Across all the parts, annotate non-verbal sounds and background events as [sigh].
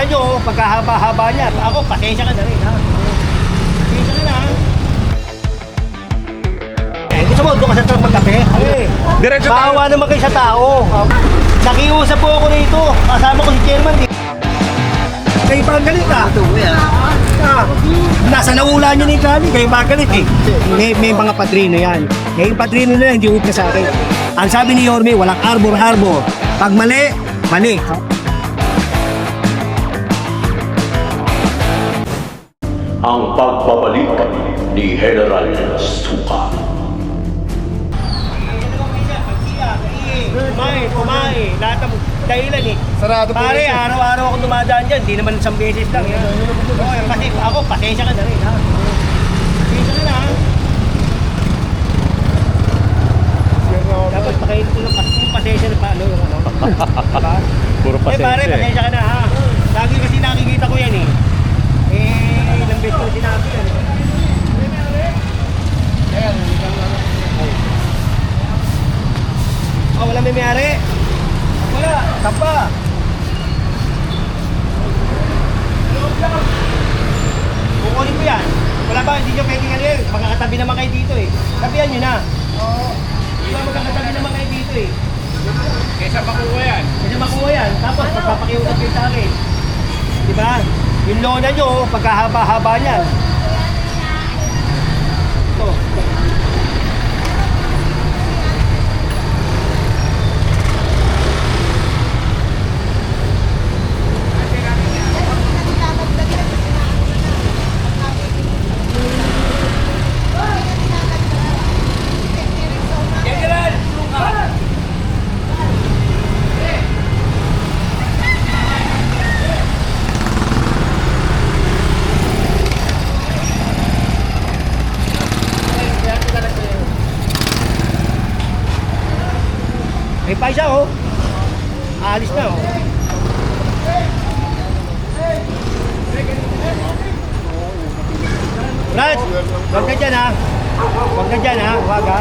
lona nyo, pagkahaba-haba niya. Ako, pasensya ka na rin, ha? Pasensya ka na, ha? Eh, gusto mo, doon ka sa truck magkape? Eh, Diretso tayo. Bawa naman kayo sa tao. Nakiusap po ako rito. Kasama ko si chairman. Di. Kayo pa ang galit ah. Ah, nasa naula niyo ni Kali, kayo pa ang galit eh. May, may mga padrino yan. Eh, yung padrino na yan, hindi upna sa akin. Ang sabi ni Yorme, walang arbor-arbor. Pag mali, mali. Ang pagbabalik ni General Suka. Kumain, kumain. Lahat ng dahilan eh. Sarado po Pare, araw-araw akong dumadaan dyan. Di naman isang beses lang. Yan. Okay, kasi ako, pasensya ka na rin. Ha? Pasensya ka na. ha? Dapat pakainin ko ng pas- yung pasensya na paano yung ano. Diba? [laughs] Puro Eh pare, pasensya eh. pasensya ka na ha. Lagi kasi nakikita ko yan eh. Eh, ilang beses ko na sinabi yan. Oh, wala may mayari. Wala, tapa. Kukunin ko yan. Wala ba, hindi nyo pwedeng ano yun. Magkakatabi naman kayo dito eh. Tabihan nyo na. Oo. Di ba magkakatabi naman kayo dito eh. Kesa makuha yan. Kasi makuha yan, tapos magpapakiusap kayo sa akin. Di ba? Yung lona nyo, pagkahaba-haba niyan. Ito. May pa isa oh. Aalis na oh. Brad, huwag ka dyan ha. Huwag ka dyan ha, huwag ha.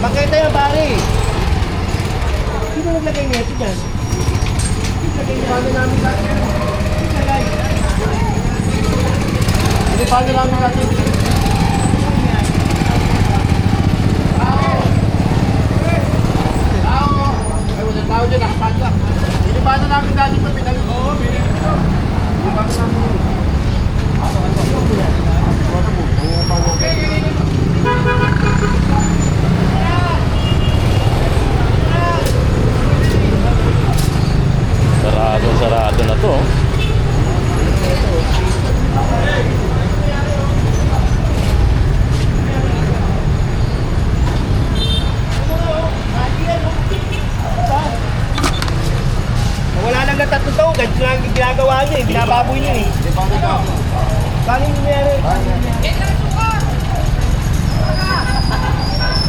Bakit tayo pare? Sino naglagay nito dyan? Naglagay paano namin sa atin? Naglagay. Paano namin sa atin? Ay, wala tao dyan, nakapagla. Inipaano namin dati pa pinag... Oo, Inipaano namin. Sarado, sarado na to. Wala lang na tatlong taon, ganito lang yung ginagawa niya eh, binababoy niya eh. Paano yung nangyari?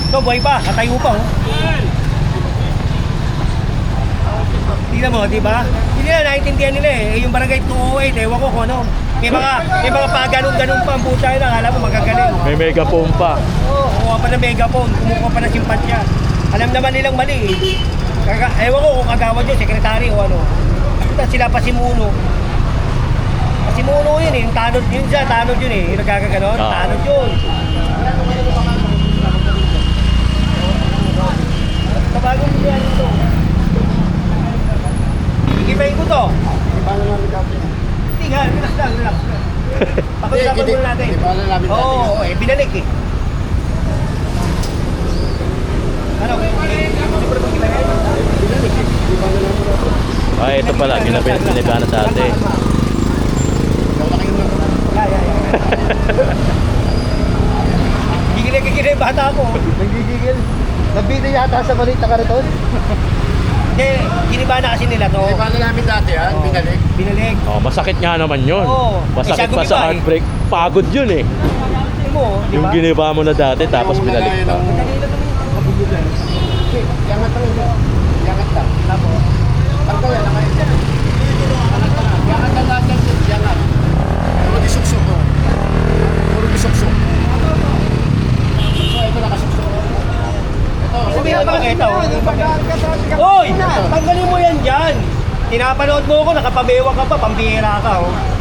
Ito, buhay pa, katayo pa oh. Tingnan mo, di ba? Hindi na naiintindihan nila eh. Yung barangay 208, ewan ko kung ano. May mga, may mga pa ganun-ganun pa ang puta na, alam mo magagaling. May mega pa. Oo, oh, kumuha pa ng megaphone, kumuha pa ng simpansya. Alam naman nilang mali eh. Kaka, ewan ko kung kagawad yun, sekretary o ano. Tapos sila pa si Muno. Si Muno yun eh, yung tanod yun siya, tanod yun eh. Yung nagkakaganon, Ah. tanod yun. Sa bagong yan ito. Igibayin ko to. Inipaano namin dati. Hindi nga, relax lang, relax lang. Pag-usapan Hindi, muna natin. hindi pa alam namin Oo, dati. oo, eh, binalik eh. Ano? Eh. Ay, ito pala, ginabit nila na dati. Gigilig yung bata ko. Nagigigil. Nabida yata sa maliit na kariton. Hindi, giniba na kasi nila to. Inipaano namin dati, ha? Oo, Binalik. Binalik. Oh, masakit nga naman yun. Oo. Masakit Eh, pa sa eh. heartbreak. Pagod yun eh. Mo, di Yung ba? giniba mo na dati tapos binalik pa. lang. Okay, Yangat lang yun. Yangat lang. Tapos, Ang kaya, nakain. Yangat lang lahat ng yangat. Puro disuksok ko. Puro disuksok. So, ito nakasuksok. Ito. sabihin mo ito. Hoy! Tanggalin mo Tinapanood mo ako, nakapabewa ka pa, pambihira ka, oh.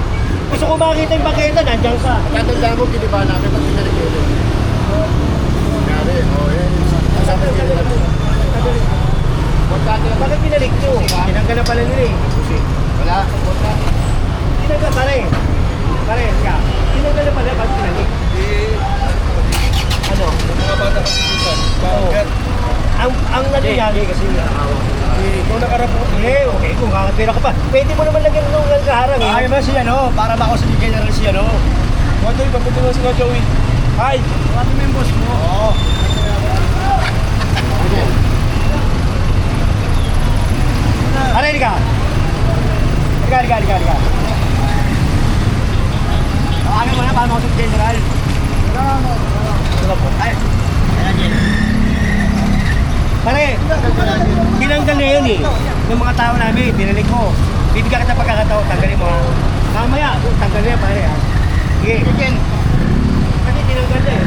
Gusto ko makita yung paketa, nandiyan ka. Tatandaan mo, giniba namin pag pinalik yun. Nangyari, oh, yan. Kasama. Kontate lang. Bakit pinalik nyo? Tinanggal na pala nila eh. Wala, kontate. Tinanggal, pare. Pare, ka. Tinanggal na pala, bakit pinalik? Ano? Mga bata kasi Oo. Ang, ang ano yan, eh, kasi Ikaw nakarapo. eh, okay, kung kakapira ka pa. Pwede mo naman lagyan ng ng kaharang eh. Ay, ba siya, no? Para ba ako sa general siya, no? Mga Joey, papunta mo si Joey. Hi! Ano mo yung boss mo? Oo. Pare, halika. Halika, halika, halika, halika. Ano mo na, paano ako sa general? Ay, Pare, tinanggal na yun eh. Ng mga tao namin, binalik ko. Bibigyan kita pagkakataon, tanggalin mo ha. Mamaya, tanggal na pare ha. Sige. Kasi tinanggal na eh.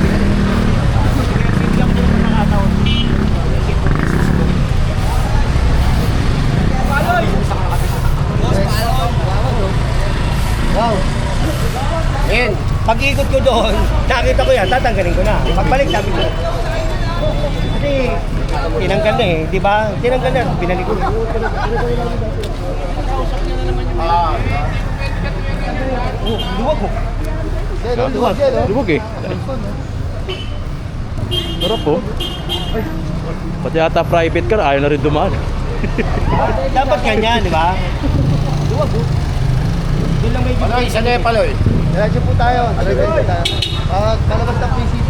Bibigyan ko ng pagkakataon. Wow. Ayan, pag-ikot ko doon, nakita ko yan, tatanggalin ko na. Pagbalik, sabi ko. Kasi, tinanggal na eh, di ba? Tinanggal na, binalik ko. Ah. Oh, luwag ko. Luwag. Lubog eh. Sarap po. Pati ata private car, ayaw na rin dumaan. [laughs] Dapat ganyan, di ba? Luwag ko. Doon lang medyo. Paloy, isa na yung paloy. Diretso po tayo. Diretso po tayo. Ah, kalabas ng PCT.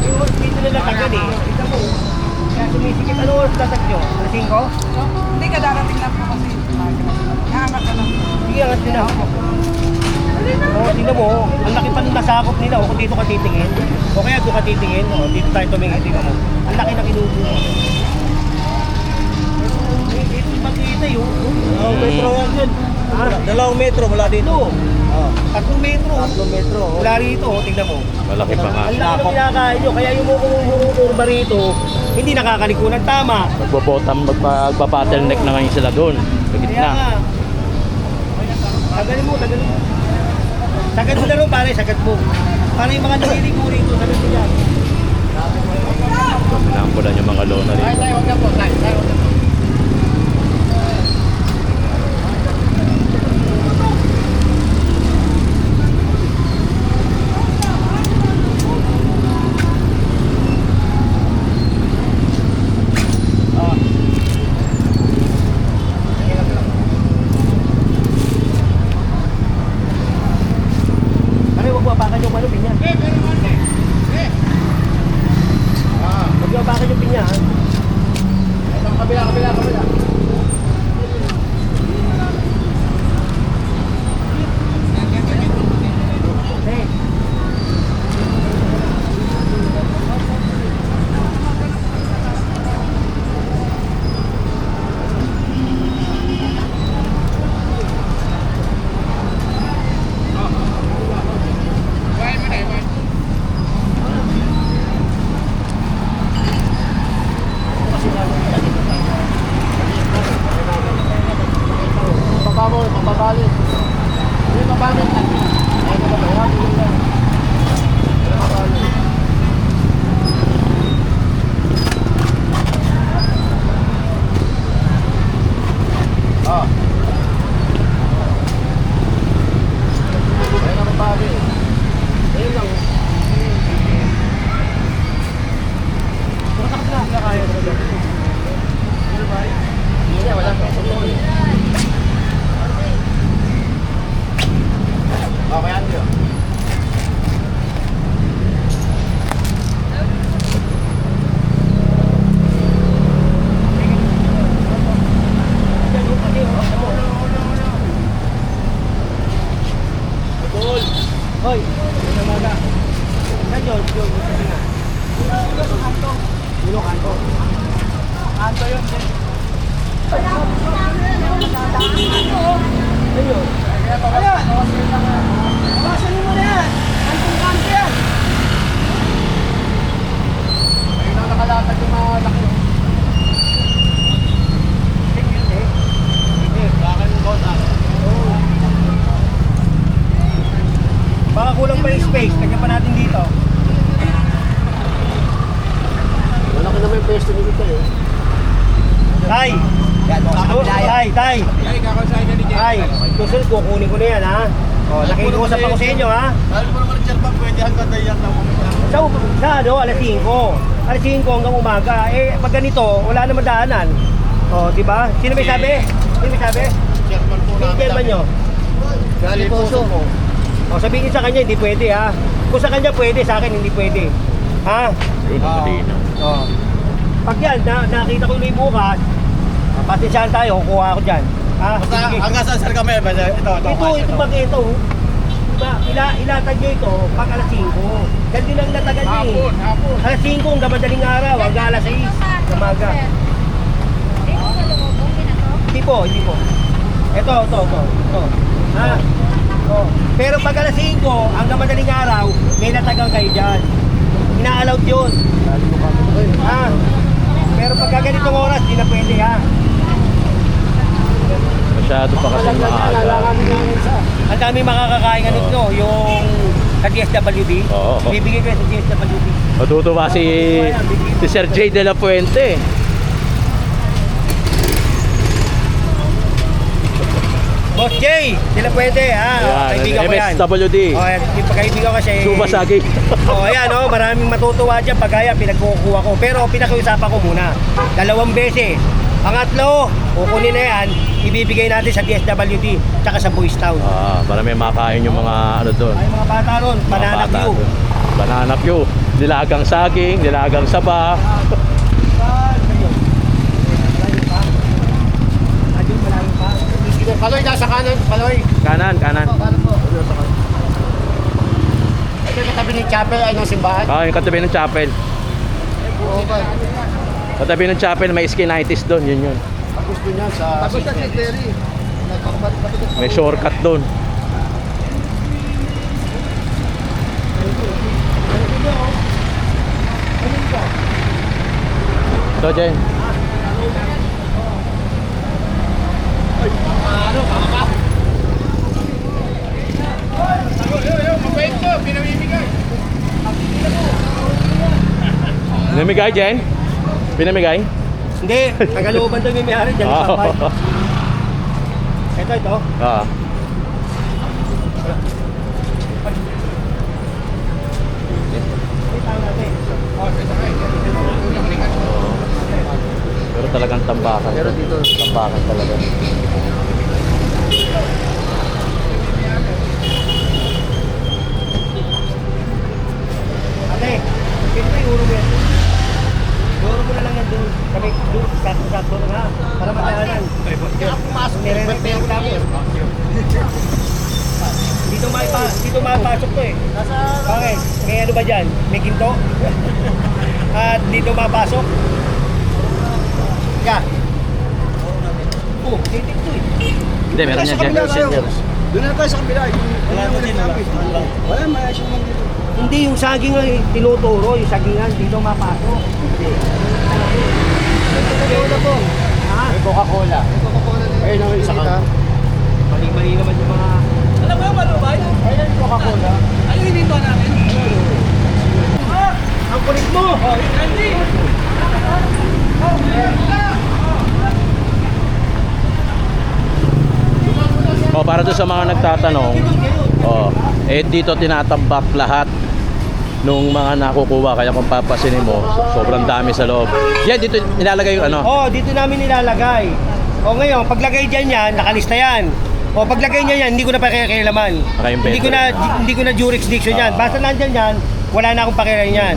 Yung oras dito na natagad eh. Kita mo. Kaya sumisikip. Ano oras tatag nyo? Alas 5? Hindi ka darating na po kasi. Naangat ka lang. Sige, angat nyo na. Oo, tingnan mo. Ang nasakop nila. O, kung dito ka titingin. O kaya doon ka titingin. O, dito tayo tumingin. Tingnan mo. Ang laki na kinukuha. Eh, Ito yung makita yun. Oh, metro yan dyan. Dalawang metro mula dito. Ito. Tatlong metro. Tatlong metro. oh. Mula rito, o, tingnan mo. Malaki pa nga. Ang laki ng kinakain nyo. Kaya yung kumukurba rito, hindi nakakaliko ng tama. Magbobotam, magpa-bottleneck na ngayon sila doon. Sa Kaya gitna. nga. Tagalin mo, tagalin mo. Sagad mo rin pare, sagad mo. Para yung mga naliligo rito, sagad mo yan. Pinampulan yung mga lona rito. tayo, huwag na po. Tayo, tayo, huwag na po. Susunod, kukunin ko na yan ha. O, nakikiusap ako sa inyo ha. Dahil mo naman dyan ba, pwede hanggang dayan na Sa, sa ano, alas 5. Alas 5 hanggang umaga. Eh, pag ganito, wala naman daanan. O, di ba? Sino may sabi? Sino may sabi? Chairman po Sino chairman nyo? Gali Poso. O, sabihin niyo sa kanya, hindi pwede ha. Kung sa kanya pwede, sa akin hindi pwede. Ha? Yun, Ah. malinaw. O. Pag yan, na, nakita ko yung bukas, ah, pasensyahan tayo, kukuha ako dyan. Ha? Sige. Hanggang saan sir kami? Ito, ito. Ito, ito pag ito, diba, ila, ilatag nyo ito pag alas 5. Ganun din ang latagan nyo eh. Hapon, hapon. Alas 5 hanggang madaling araw, hanggang alas 6. Umaga. Hindi po, hindi po. Ito, ito, ito. ito. Ha? Oh. Pero pag alas 5 hanggang madaling araw, may latagan kayo dyan. Ina-allowed yun. Ha? Pero pagka ganitong oras, di na pwede ha. Masyado pa kasi maaga. Ang dami makakakain ano nyo, yung sa DSWD. Oo. Bibigay ko yan sa DSWD. Matutuwa si, si Sir J. De La Fuente. Boss Jay, sila pwede ha. Oh, kaibigan ko yan. MSWD. Oh, yan. Yung pagkaibigan ko kasi. Suba Saging. [laughs] Oh, ayan oh, maraming matutuwa dyan pag kaya pinagkukuha ko. Pero pinakiusapan ko muna. Dalawang beses. Pangatlo, kukunin na yan, ibibigay natin sa DSWD tsaka sa Boys Town. Ah, para may makain yung mga ano doon. Ay mga bata ron, Mga banana bata view. doon. Banana Q. Nilagang saging, nilagang saba. Pa. Paloy, nasa kanan. Paloy. Kanan, kanan. Ito yung katabi ni Chapel ay ng simbahan. Ah, yung katabi ng chapel. Katabi ng chapel, may skinitis doon. Yun yun. Ang gusto niya sa... Tapos si Terry. May shortcut doon. Ito, Jen. Mabait ko, pinamimigay. Pinamigay, Jen? Pinamigay? Hindi, tagalooban daw yung may-ari dyan. Ah. sa Ito, ito. Ah. Natin. Pero talagang tambakan. Pero dito, Tambakan talaga. Ate, pwede ba iuro mo yan? Mo na lang yan doon. Kami, doon, sakto-sakto na nga. Para matalanan. Kaya pumasok. Nire-repair ko yun. Dito maipa, dito maipasok to eh. Bakit? May ano ba dyan? May ginto? [laughs] At dito mapasok? Ka. Oh, titik to eh. Hindi, meron yan dyan. Doon na tayo sa kabila. Wala naman din, wala. Wala, may action lang dito. Hindi, yung saging ang tinuturo, yung sagingan, dito mapasok. Wala po. Ha? May Coca-Cola. Coca-Cola na Ayun ang isa ka. Mali-mali naman yung mga... Alam mo yung malubay? Ayun yung Coca-Cola. Ano yung dito namin? Ang kulit mo! Andy! Oh, para doon sa mga nagtatanong, oh, eh dito tinatambak lahat nung mga nakukuha kaya kung papasinin mo, sobrang dami sa loob. Yan dito nilalagay yung ano. Oh, dito namin nilalagay. O ngayon, paglagay dyan yan, nakalista yan. O paglagay niya yan, hindi ko na pakikialaman. Naka-inventory. Hindi ko na hindi ko na jurisdiction yan. Ah. Basta nandyan yan, wala na akong pakialam yan.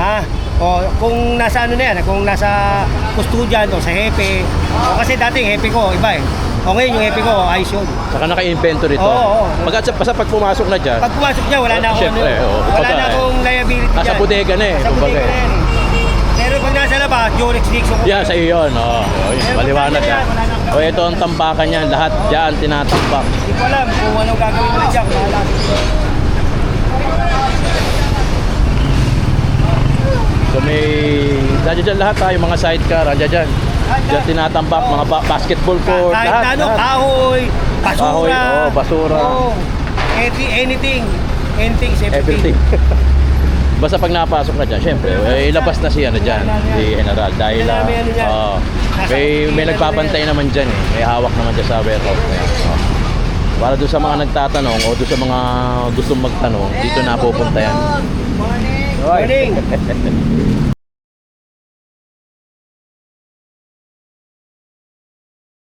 Ha? O kung nasa ano na yan, kung nasa custodian o sa hepe. O kasi dati yung hepe ko, iba eh. O ngayon yung hepe ko, ayos yun. Saka naka-inventory to. Oo, oo. Pag, basta pag pumasok na dyan, Pag pumasok niya, wala na akong Siyempre, ano, oo. wala Kumbaga, na akong liability nasa dyan. bodega na eh, Nasa kumbaga bodega eh. na yan eh. Pero pag nasa Yonex Dixon. Yan, sa iyo yun. Oh, oh, maliwanag ka. O ito ang tambakan niya. Lahat dyan tinatambak. Hindi ko alam kung anong gagawin nila dyan. Bahala. So may... Nandiyan dyan lahat tayo, mga sidecar. Nandiyan dyan. Dyan tinatambak, mga ba- basketball court. Kahit lahat, ano, lahat. kahoy, basura. Kahoy, oo, basura. Oo. Anything, anything. Anything is everything. Everything. Basta pag napasok ka dyan, syempre, eh, ilabas na si ano dyan, si General. Dahil, ah, Marami ano dyan. oo. may, may nagbabantay naman dyan eh. May hawak naman dyan sa warehouse na yan. Oo. Para doon sa mga nagtatanong o doon sa mga gustong magtanong, dito na pupunta yan. Morning. [laughs]